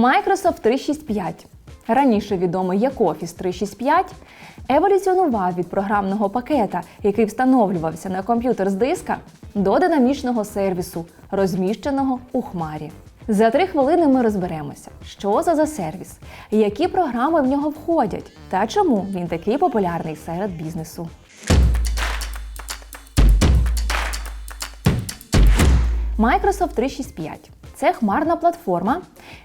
Microsoft 365, раніше відомий як Office 365, еволюціонував від програмного пакета, який встановлювався на комп'ютер з диска, до динамічного сервісу, розміщеного у хмарі. За три хвилини ми розберемося, що це за сервіс, які програми в нього входять та чому він такий популярний серед бізнесу. Microsoft 365 це хмарна платформа,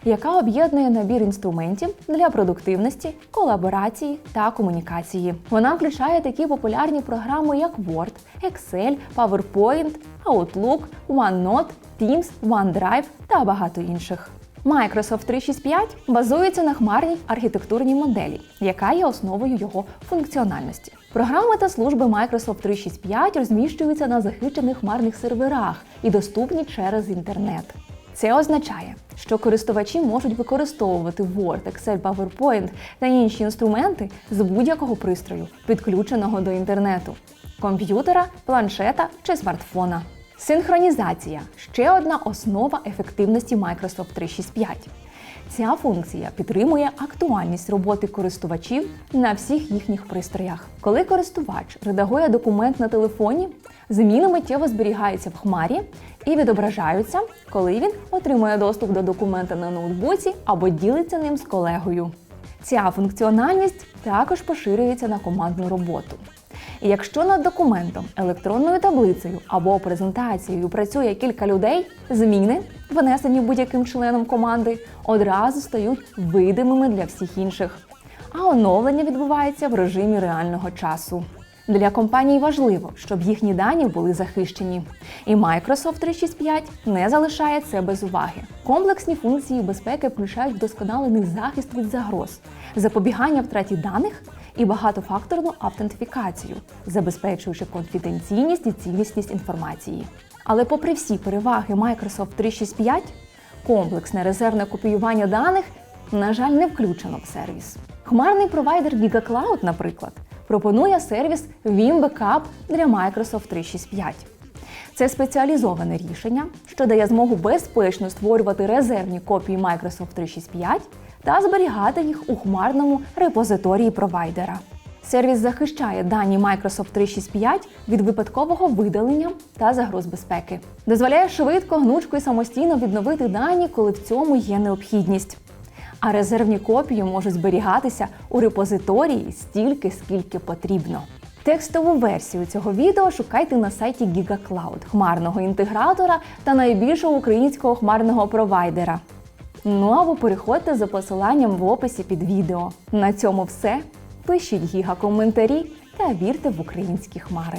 яка об'єднує набір інструментів для продуктивності, колаборації та комунікації. Вона включає такі популярні програми, як Word, Excel, PowerPoint, Outlook, OneNote, Teams, OneDrive та багато інших. Microsoft 365 базується на хмарній архітектурній моделі, яка є основою його функціональності. Програми та служби Microsoft 365 розміщуються на захищених хмарних серверах і доступні через інтернет. Це означає, що користувачі можуть використовувати Word, Excel, PowerPoint та інші інструменти з будь-якого пристрою, підключеного до інтернету комп'ютера, планшета чи смартфона. Синхронізація ще одна основа ефективності Microsoft 365. Ця функція підтримує актуальність роботи користувачів на всіх їхніх пристроях. Коли користувач редагує документ на телефоні, зміни миттєво зберігаються в хмарі і відображаються, коли він отримує доступ до документа на ноутбуці або ділиться ним з колегою. Ця функціональність також поширюється на командну роботу. І якщо над документом, електронною таблицею або презентацією працює кілька людей, зміни, внесені будь-яким членом команди, одразу стають видимими для всіх інших. А оновлення відбувається в режимі реального часу. Для компаній важливо, щоб їхні дані були захищені. І Microsoft 365 не залишає це без уваги. Комплексні функції безпеки включають вдосконалений захист від загроз, запобігання втраті даних і багатофакторну автентифікацію, забезпечуючи конфіденційність і цілісність інформації. Але попри всі переваги Microsoft 365, комплексне резервне копіювання даних, на жаль, не включено в сервіс. Хмарний провайдер GigaCloud, наприклад, пропонує сервіс Vim Backup для Microsoft 365. Це спеціалізоване рішення, що дає змогу безпечно створювати резервні копії Microsoft 365 та зберігати їх у хмарному репозиторії провайдера. Сервіс захищає дані Microsoft 365 від випадкового видалення та загроз безпеки. Дозволяє швидко, гнучко і самостійно відновити дані, коли в цьому є необхідність. А резервні копії можуть зберігатися у репозиторії стільки, скільки потрібно. Текстову версію цього відео шукайте на сайті GigaCloud, хмарного інтегратора та найбільшого українського хмарного провайдера. Ну або переходьте за посиланням в описі під відео. На цьому все. Пишіть гіга коментарі та вірте в українські хмари.